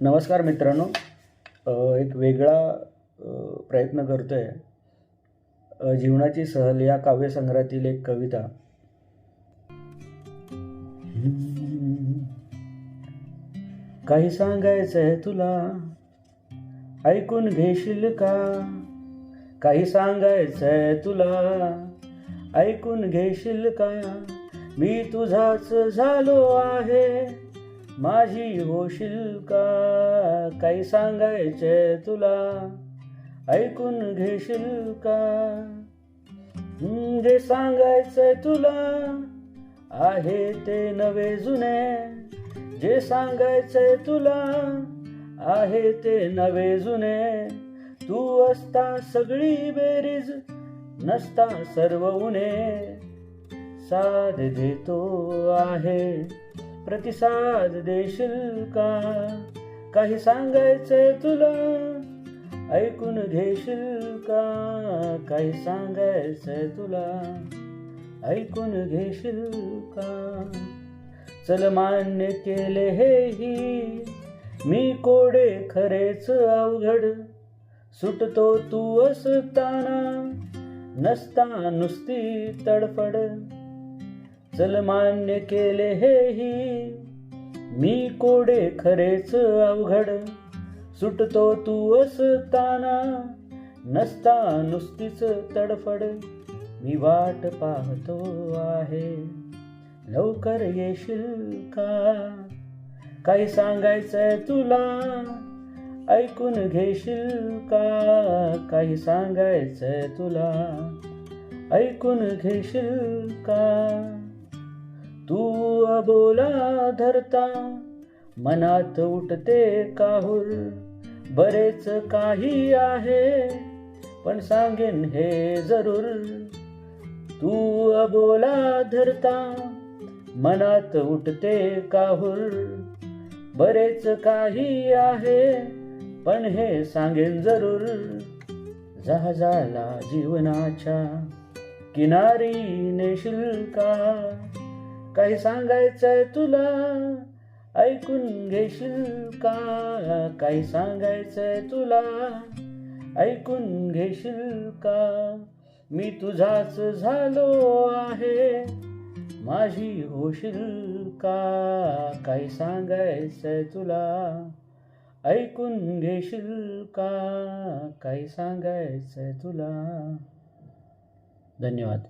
नमस्कार मित्रांनो. एक वेगळा प्रयत्न करतो आहे जीवनाची सहल या काव्यसंग्रहातील एक कविता. काही सांगायचं आहे तुला? ऐकून घेशील का? काही सांगायचं आहे तुला? ऐकून घेशील का? मी तुझाच झालो आहे. माझी होशील का? काही सांगायचे तुला? ऐकून घेशील का? जे सांगायचंय तुला आहे ते नवे जुने. जे सांगायचंय तुला आहे ते नवे जुने. तू असता सगळी बेरीज नसता सर्व उणे. साथ देतो आहे. प्रतिसाद देशील का? काही सांगायचंय तुला? ऐकून घेशील का? काही सांगायचंय तुला? ऐकून घेशील का? चल मान्य केले हेही मी कोडे खरेच अवघड. सुटतो तू असताना नसता नुसती तडफड. चल मान्य केले हेही. मी कोडे खरेच अवघड. सुटतो तू असताना नसता नुसतीच तडफड. मी वाट पाहतो आहे. लवकर येशील का? काही सांगायचंय तुला? ऐकून घेशील का? काही सांगायचंय तुला? ऐकून घेशील का? तू अबोला धरता मनात उठते काहुल बरेच काही आहे पण सांगेन हे जरूर. तू अबोला धरता मनात उठते काहुल बरेच काही आहे पण हे सांगेन जरूर. जहाजाला जीवनाच्या किनारी नेशील का काही सांगायचंय तुला? ऐकून घेशील का? काही सांगायचंय तुला? ऐकून घेशील का? मी तुझाच झालो आहे. माझी होशील का? काही सांगायचंय तुला? ऐकून घेशील का? काही सांगायचंय तुला? धन्यवाद.